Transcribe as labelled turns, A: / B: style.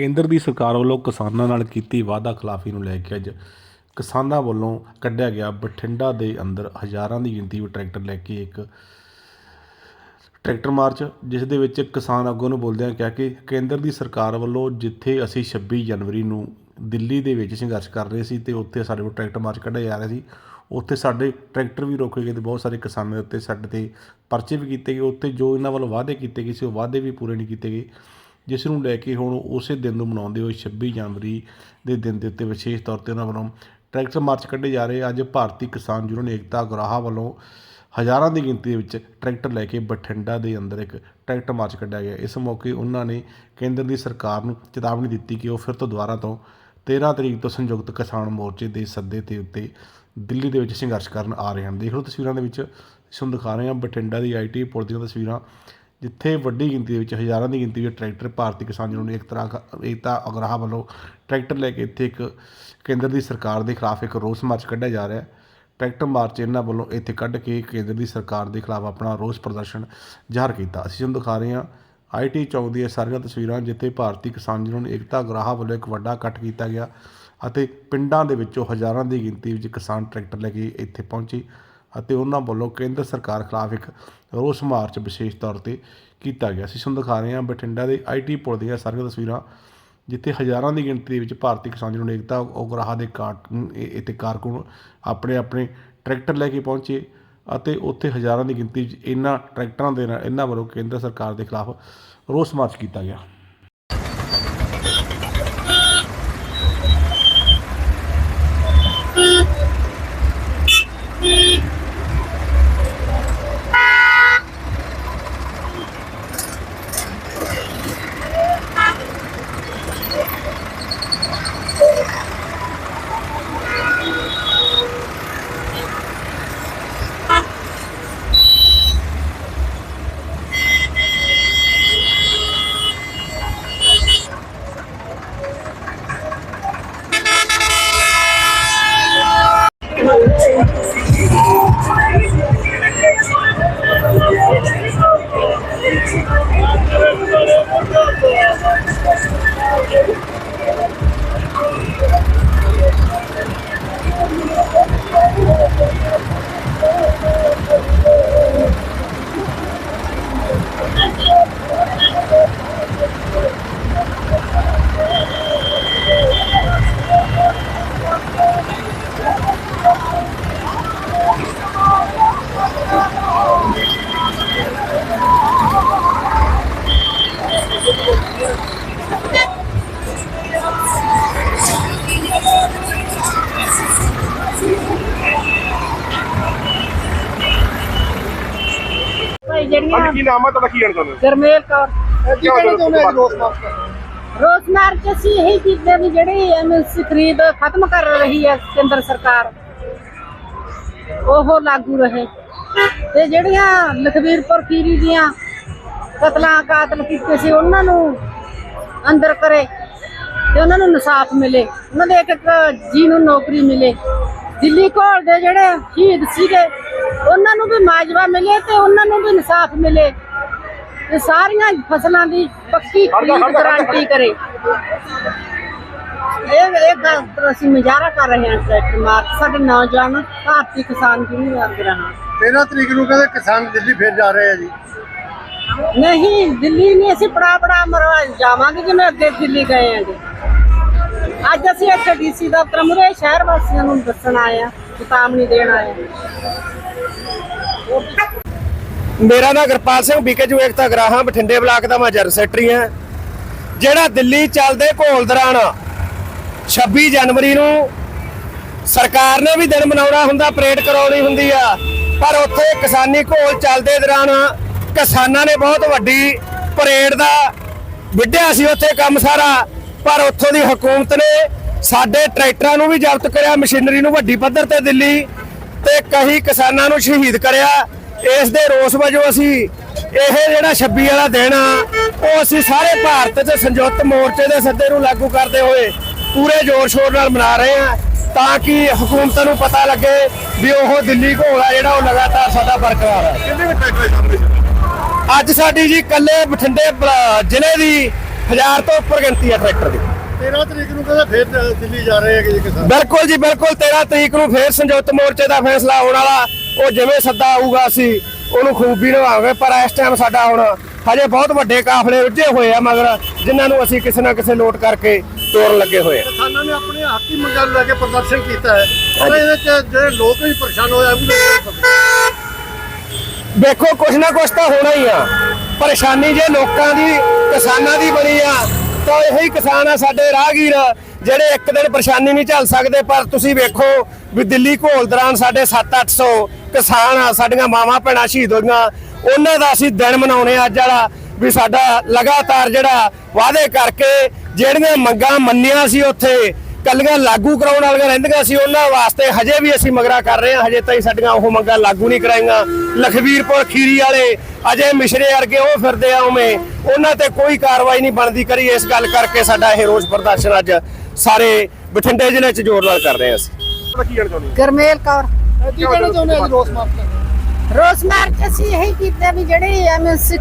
A: ਕੇਂਦਰ ਦੀ ਸਰਕਾਰ ਵੱਲੋਂ ਕਿਸਾਨਾਂ ਨਾਲ ਕੀਤੀ ਵਾਅਦਾ ਖਿਲਾਫੀ ਨੂੰ ਲੈ ਕੇ ਅੱਜ ਕਿਸਾਨਾਂ ਵੱਲੋਂ ਕੱਢਿਆ ਗਿਆ ਬਠਿੰਡਾ ਦੇ ਅੰਦਰ ਹਜ਼ਾਰਾਂ ਦੀ ਗਿਣਤੀ ਵਿੱਚ ਟਰੈਕਟਰ ਲੈ ਕੇ ਇੱਕ ਟਰੈਕਟਰ ਮਾਰਚ, ਜਿਸ ਦੇ ਵਿੱਚ ਕਿਸਾਨ ਆਗੂ ਨੂੰ ਬੋਲਦਿਆਂ ਕਿਹਾ ਕਿ ਕੇਂਦਰ ਦੀ ਸਰਕਾਰ ਵੱਲੋਂ ਜਿੱਥੇ ਅਸੀਂ 26 ਜਨਵਰੀ ਨੂੰ ਦਿੱਲੀ ਦੇ ਵਿੱਚ ਸੰਘਰਸ਼ ਕਰ ਰਹੇ ਸੀ ਤੇ ਉੱਥੇ ਸਾਡੇ ਕੋਲ ਟਰੈਕਟਰ ਮਾਰਚ ਕੱਢਿਆ ਜਾ ਰਿਹਾ ਸੀ, ਉੱਥੇ ਸਾਡੇ ਟਰੈਕਟਰ ਵੀ ਰੋਕੇ ਗਏ ਤੇ ਬਹੁਤ ਸਾਰੇ ਕਿਸਾਨਾਂ ਦੇ ਉੱਤੇ ਸਾਡੇ ਤੇ ਪਰਚੇ ਵੀ ਕੀਤੇ ਗਏ, ਉੱਥੇ ਜੋ ਇਹਨਾਂ ਵੱਲੋਂ ਵਾਅਦੇ ਕੀਤੇ ਗਏ ਸੀ, ਉਹ ਵਾਅਦੇ ਵੀ ਪੂਰੇ ਨਹੀਂ ਕੀਤੇ ਗਏ। ਜਿਸ ਨੂੰ ਲੈ ਕੇ ਹੁਣ ਉਸੇ ਦਿਨ ਨੂੰ ਮਨਾਉਂਦੇ ਹੋਏ 26 ਜਨਵਰੀ ਦੇ ਦਿਨ ਦੇ ਉੱਤੇ ਵਿਸ਼ੇਸ਼ ਤੌਰ ਤੇ ਉਹਨਾਂ ਵੱਲੋਂ ਟਰੈਕਟਰ ਮਾਰਚ ਕੱਢੇ ਜਾ ਰਹੇ। ਅੱਜ ਭਾਰਤੀ ਕਿਸਾਨ ਯੂਨੀਅਨ ਏਕਤਾ ਗਰਾਹਾ ਵੱਲੋਂ ਹਜ਼ਾਰਾਂ ਦੀ ਗਿਣਤੀ ਦੇ ਵਿੱਚ ਟਰੈਕਟਰ ਲੈ ਕੇ ਬਠਿੰਡਾ ਦੇ ਅੰਦਰ ਇੱਕ ਟਰੈਕਟਰ ਮਾਰਚ ਕੱਢਿਆ ਗਿਆ। ਇਸ ਮੌਕੇ ਉਹਨਾਂ ਨੇ ਕੇਂਦਰ ਦੀ ਸਰਕਾਰ ਨੂੰ ਚੇਤਾਵਨੀ ਦਿੱਤੀ ਕਿ ਉਹ ਫਿਰ ਤੋਂ ਦੁਬਾਰਾ ਤੋਂ 13 ਤਰੀਕ ਤੋਂ ਸੰਯੁਕਤ ਕਿਸਾਨ ਮੋਰਚੇ ਦੇ ਸੱਦੇ ਤੇ ਉੱਤੇ ਦਿੱਲੀ ਦੇ ਵਿੱਚ ਸੰਘਰਸ਼ ਕਰਨ ਆ ਰਹੇ ਹਨ। ਦੇਖ ਲਓ ਤਸਵੀਰਾਂ ਦੇ ਵਿੱਚ ਤੁਹਾਨੂੰ ਦਿਖਾ ਰਹੇ ਹਾਂ ਬਠਿੰਡਾ ਦੀ ਆਈਟੀ ਪੁਲ ਦੀਆਂ ਤਸਵੀਰਾਂ। ਜਿੱਥੇ ਵੱਡੀ ਗਿਣਤੀ ਦੇ ਵਿੱਚ ਹਜ਼ਾਰਾਂ ਦੀ ਗਿਣਤੀ ਵਿੱਚ ਟਰੈਕਟਰ ਭਾਰਤੀ ਕਿਸਾਨ ਯੂਨੀਅਨ ਏਕਤਾ ਏਕਤਾ ਅਗਰਾਹ ਵੱਲੋਂ ਟਰੈਕਟਰ ਲੈ ਕੇ ਇੱਥੇ ਇੱਕ ਕੇਂਦਰ ਦੀ ਸਰਕਾਰ ਦੇ ਖਿਲਾਫ ਇੱਕ ਰੋਸ ਮਾਰਚ ਕੱਢਿਆ ਜਾ ਰਿਹਾ ਹੈ। ਟਰੈਕਟਰ ਮਾਰਚ ਇਹਨਾਂ ਵੱਲੋਂ ਇੱਥੇ ਕੱਢ ਕੇ ਕੇਂਦਰ ਦੀ ਸਰਕਾਰ ਦੇ ਖਿਲਾਫ ਆਪਣਾ ਰੋਸ ਪ੍ਰਦਰਸ਼ਨ ਜ਼ਾਹਰ ਕੀਤਾ। ਅਸੀਂ ਤੁਹਾਨੂੰ ਦਿਖਾ ਰਹੇ ਹਾਂ ਆਈਟੀ ਚੌਂਕ ਦੀਆਂ ਸਾਰੀਆਂ ਤਸਵੀਰਾਂ ਜਿੱਥੇ ਭਾਰਤੀ ਕਿਸਾਨ ਯੂਨੀਅਨ ਏਕਤਾ ਅਗਰਾਹ ਵੱਲੋਂ ਇੱਕ ਵੱਡਾ ਇਕੱਠ ਕੀਤਾ ਗਿਆ ਅਤੇ ਪਿੰਡਾਂ ਦੇ ਵਿੱਚੋਂ ਹਜ਼ਾਰਾਂ ਦੀ ਗਿਣਤੀ ਵਿੱਚ ਕਿਸਾਨ ਟਰੈਕਟਰ ਲੈ ਕੇ ਇੱਥੇ ਪਹੁੰਚੇ। ਅਤੇ ਉਹਨਾਂ ਵੱਲੋਂ ਕੇਂਦਰ ਸਰਕਾਰ ਖਿਲਾਫ ਇੱਕ ਰੋਸ ਮਾਰਚ ਵਿਸ਼ੇਸ਼ ਤੌਰ ਤੇ ਕੀਤਾ ਗਿਆ ਅਸੀਂ ਤੁਹਾਨੂੰ ਦਿਖਾ ਰਹੇ ਹਾਂ ਬਠਿੰਡਾ ਦੇ ਆਈਟੀ ਪੁਲ ਦੀਆਂ ਸਾਰੀਆਂ ਤਸਵੀਰਾਂ, ਜਿੱਥੇ ਹਜ਼ਾਰਾਂ ਦੀ ਗਿਣਤੀ ਦੇ ਵਿੱਚ ਭਾਰਤੀ ਕਿਸਾਨ ਯੂਨੀਅਨ ਏਕਤਾ ਉਗਰਾਹ ਦੇ ਕਾਟ ਕਾਰਕੁਨ ਆਪਣੇ ਆਪਣੇ ਟਰੈਕਟਰ ਲੈ ਕੇ ਪਹੁੰਚੇ ਅਤੇ ਉੱਥੇ ਹਜ਼ਾਰਾਂ ਦੀ ਗਿਣਤੀ ਵਿੱਚ ਇਹਨਾਂ ਟਰੈਕਟਰਾਂ ਦੇ ਨਾਲ, ਇਹਨਾਂ ਵੱਲੋਂ ਕੇਂਦਰ ਸਰਕਾਰ ਦੇ ਖਿਲਾਫ ਰੋਸ ਮਾਰਚ ਕੀਤਾ ਗਿਆ।
B: ਜਿਹੜੀਆਂ
C: ਹਾਂਜੀ ਕੀ ਨਾਮ ਹੈ ਤੁਹਾਡਾ ਕੀ
B: ਗਰਮੇਲ ਕੌਰ।
C: ਕੀ ਕਹਿਣਾ ਚਾਹੁੰਦੇ ਹੋ ਰੋਸ ਮਾਰਚ
B: ਰੋਜ਼ਮਾਰ? ਚ ਅਸੀਂ ਇਹੀ ਚੀਜ਼ਾਂ ਦੀ ਜਿਹੜੀ ਐਮਐਸਸੀ ਖਰੀਦ ਖਤਮ ਕਰ ਰਹੀ ਹੈ ਕੇਂਦਰ ਸਰਕਾਰ। ਉਹ ਲਾਗੂ ਰਹੇ। ਤੇ ਜਿਹੜੀਆਂ ਲਖਵੀਰਪੁਰ ਖੀਰੀ ਦੀਆਂ ਕਤਲਾਂ ਕਾਤਲ ਕੀਤੇ ਸੀ ਉਹਨਾਂ ਨੂੰ ਅੰਦਰ ਕਰੇ ਤੇ ਉਹਨਾਂ ਨੂੰ ਇਨਸਾਫ ਮਿਲੇ। ਉਹਨਾਂ ਦੇ ਇੱਕ ਇੱਕ ਜੀ ਨੂੰ ਨੌਕਰੀ ਮਿਲੇ। ਦਿੱਲੀ ਘੋਲ ਦੇ ਜਿਹੜੇ ਸ਼ਹੀਦ ਸੀਗੇ ਉਹਨਾਂ ਨੂੰ ਵੀ ਮਾਜਵਾ ਮਿਲੇ ਤੇ ਉਹਨਾਂ ਨੂੰ ਵੀ ਇਨਸਾਫ ਮਿਲੇ। ਤੇ ਸਾਰੀਆਂ ਫਸਲਾਂ ਦੀ ਪੱਕੀ ਖਰੀਦ ਗਾਰੰਟੀ ਕਰੇ। ਇਹ ਇਹ ਗੱਲ ਅਸੀਂ ਮੁਜ਼ਾਹਰਾ ਕਰ ਰਹੇ ਹਾਂ ਟਰੈਕਟਰ ਮਾਰਕ ਸਾਡੇ ਨੌਜਵਾਨ ਭਾਰਤੀ ਕਿਸਾਨ ਯੂਨੀਅਨ ਅਗਰਾਹਾਂ
C: 13 ਤਰੀਕ ਨੂੰ ਕਹਿੰਦੇ ਕਿਸਾਨ ਦਿੱਲੀ ਫੇਰ ਜਾ ਰਹੇ ਆ ਜੀ।
B: ਨਹੀਂ ਦਿੱਲੀ ਨਹੀਂ ਅਸੀਂ ਪੜਾ ਪੜਾ ਮਰਵਾ ਜਾਵਾਂਗੇ ਜਿਵੇਂ ਅੱਗੇ ਦਿੱਲੀ ਗਏ ਆਂਗੇ ਅੱਜ ਅਸੀਂ ਇੱਥੇ ਡੀਸੀ ਦਫ਼ਤਰ ਮੁਰੇ ਸ਼ਹਿਰ ਵਾਸੀਆਂ ਨੂੰ ਦੱਸਣ ਆਏ ਆ ਚੇਤਾਵਨੀ ਦੇਣ ਆਏ ਆ
D: ਮੇਰਾ ਨਾਮ ਗੁਰਪਾਲ ਸਿੰਘ ਬੀਕੇਜੂ ਏਕਤਾ ਗਰਾਹਾਂ, ਬਠਿੰਡੇ ਬਲਾਕ ਦਾ ਮੈਂ ਜਨਰਲ ਸੈਕਟਰੀ ਹਾਂ। ਜਿਹੜਾ ਦਿੱਲੀ ਚੱਲਦੇ ਘੋਲ ਦੌਰਾਨ 26 ਜਨਵਰੀ ਨੂੰ ਸਰਕਾਰ ਨੇ ਵੀ ਦਿਨ ਮਨਾਉਣਾ ਹੁੰਦਾ, ਪਰੇਡ ਕਰਾਉਣੀ ਹੁੰਦੀ ਆ, ਪਰ ਉੱਥੇ ਕਿਸਾਨੀ ਘੋਲ ਚੱਲਦੇ ਦੌਰਾਨ ਕਿਸਾਨਾਂ ਨੇ ਬਹੁਤ ਵੱਡੀ ਪਰੇਡ ਦਾ ਵਿੱਢਿਆ ਸੀ ਉੱਥੇ ਕੰਮ ਸਾਰਾ। ਪਰ ਉੱਥੋਂ ਦੀ ਹਕੂਮਤ ਨੇ ਸਾਡੇ ਟਰੈਕਟਰਾਂ ਨੂੰ ਵੀ ਜ਼ਬਤ ਕਰਿਆ ਮਸ਼ੀਨਰੀ ਨੂੰ ਵੱਡੀ ਪੱਧਰ ਤੇ ਦਿੱਲੀ ਤੇ ਕਈ ਕਿਸਾਨਾਂ ਨੂੰ ਸ਼ਹੀਦ ਕਰਿਆ। ਇਸ ਦੇ ਰੋਸ ਵਜੋਂ ਅਸੀਂ ਇਹ ਜਿਹੜਾ 26 ਵਾਲਾ ਦਿਨ ਆ ਉਹ ਅਸੀਂ ਸਾਰੇ ਭਾਰਤ 'ਚ ਸੰਯੁਕਤ ਮੋਰਚੇ ਦੇ ਸੱਦੇ ਨੂੰ ਲਾਗੂ ਕਰਦੇ ਹੋਏ ਪੂਰੇ ਜ਼ੋਰ ਸ਼ੋਰ ਨਾਲ ਮਨਾ ਰਹੇ ਆ ਤਾਂ ਕਿ ਹਕੂਮਤ ਨੂੰ ਪਤਾ ਲੱਗੇ ਵੀ ਉਹ ਦਿੱਲੀ ਘੋਲ ਆ ਜਿਹੜਾ ਉਹ ਲਗਾਤਾਰ ਸਾਡਾ ਬਰਕਰਾਰ ਹੈ ਅੱਜ ਸਾਡੀ ਜੀ ਕੱਲੇ ਬਠਿੰਡੇ ਜ਼ਿਲ੍ਹੇ ਦੀ ਹਜ਼ਾਰ ਤੋਂ ਉੱਪਰ ਗਿਣਤੀ ਹੈ ਟਰੈਕਟਰ ਦੀ।
C: 13 ਤਰੀਕ ਨੂੰ ਕਹਿੰਦੇ ਫੇਰ ਦਿੱਲੀ ਜਾ ਰਹੇ ਹੈਗੇ ਜੀ ਕਿਸਾਨ।
D: ਬਿਲਕੁਲ ਜੀ ਬਿਲਕੁਲ। 13 ਤਰੀਕ ਨੂੰ ਫੇਰ ਸੰਯੁਕਤ ਮੋਰਚੇ ਦਾ ਫੈਸਲਾ ਆਉਣ ਵਾਲਾ ਉਹ ਜਿਵੇਂ ਸੱਦਾ ਆਊਗਾ ਅਸੀਂ ਉਹਨੂੰ ਖੂਬੀ ਨਿਭਾਵਾਂਗੇ। ਪਰ ਇਸ ਟਾਈਮ ਸਾਡਾ ਹੁਣ ਹਜੇ ਬਹੁਤ ਵੱਡੇ ਕਾਫਲੇ ਉੱਜੇ ਹੋਏ ਆ ਮਗਰ ਜਿਨ੍ਹਾਂ ਨੂੰ ਅਸੀਂ ਕਿਸੇ ਨਾ ਕਿਸੇ ਲੋਟ ਕਰਕੇ ਤੋਰਨ ਲੱਗੇ ਹੋਏ ਆ।
C: ਕਿਸਾਨਾਂ ਨੇ ਆਪਣੇ ਹੱਕੀ ਮੰਗਾਂ ਲੈ ਕੇ ਪ੍ਰਦਰਸ਼ਨ ਕੀਤਾ ਹੈ। ਪਰ ਇਹਦੇ ਚ ਜਿਹੜੇ ਲੋਕ ਵੀ ਪਰੇਸ਼ਾਨ ਹੋਏ ਆ ਉਹ ਵੀ
D: ਦੇਖੋ ਕੁਛ ਨਾ ਕੁਛ ਤਾਂ ਹੋਣਾ ਹੀ ਆ। ਪਰੇਸ਼ਾਨੀ ਜੇ ਲੋਕਾਂ ਦੀ, ਕਿਸਾਨਾਂ ਦੀ ਬਣੀ ਆ, ਤਾਂ ਇਹੀ ਕਿਸਾਨ ਆ ਸਾਡੇ ਰਾਹਗੀਰ, ਜਿਹੜੇ ਇੱਕ ਦਿਨ ਪਰੇਸ਼ਾਨੀ ਨਹੀਂ ਝੱਲ ਸਕਦੇ, ਪਰ ਤੁਸੀਂ ਵੇਖੋ ਵੀ ਦਿੱਲੀ ਘੋਲ ਦੌਰਾਨ ਸਾਡੇ 7-800 ਕਿਸਾਨ ਆ, ਸਾਡੀਆਂ ਮਾਵਾਂ ਭੈਣਾਂ ਸ਼ਹੀਦ ਹੋਈਆਂ। ਉਹਨਾਂ ਦਾ ਅਸੀਂ ਦਿਨ ਮਨਾਉਣੇ ਆ ਅੱਜ ਵਾਲਾ, ਵੀ ਸਾਡਾ ਲਗਾਤਾਰ ਜਿਹੜਾ ਵਾਅਦੇ ਕਰਕੇ ਜਿਹੜੀਆਂ ਮੰਗਾਂ ਮੰਨੀਆਂ ਸੀ ਉੱਥੇ ਕੱਲੀਆਂ ਲਾਗੂ ਕਰਾਉਣ ਵਾਲੀਆਂ ਰਹਿੰਦੀਆਂ ਸੀ ਉਹਨਾਂ ਵਾਸਤੇ ਹਜੇ ਵੀ ਅਸੀਂ ਮਗਰਾ ਕਰ ਰਹੇ ਹਾਂ। ਹਜੇ ਤਾਈਂ ਸਾਡੀਆਂ ਉਹ ਮੰਗਾਂ ਲਾਗੂ ਨਹੀਂ ਕਰਾਈਆਂ। ਲਖਵੀਰਪੁਰ ਖੀਰੀ ਵਾਲੇ ਅਜੇ ਮਿਸ਼ਰੇ ਵਰਗੇ ਉਹ ਫਿਰਦੇ ਆ ਉਵੇਂ। ਉਹਨਾਂ ਤੇ ਕੋਈ ਕਾਰਵਾਈ ਨਹੀਂ ਬਣਦੀ ਕਰੀ। ਇਸ ਗੱਲ ਕਰਕੇ ਸਾਡਾ ਇਹ ਰੋਸ ਪ੍ਰਦਰਸ਼ਨ ਅੱਜ ਸਾਰੇ ਬਠਿੰਡੇ ਜ਼ਿਲ੍ਹੇ 'ਚ ਜ਼ੋਰ ਨਾਲ ਕਰ ਰਹੇ ਹਾਂ ਅਸੀਂ।
C: ਕੀ ਕਹਿਣਾ ਚਾਹੁੰਦੇ
B: ਗਰਮੇਲ ਕੌਰ।
C: ਕੀ ਕਹਿਣਾ ਚਾਹੁੰਦੇ ਅੱਜ ਰੋਸ ਮਾਰਚ
B: ਰੋਸ ਮਾਰਚ ਅਸੀਂ ਇਹੀ ਕੀਤਾ ਵੀ ਜਿਹੜੇ ਐਮਐਸਸੀ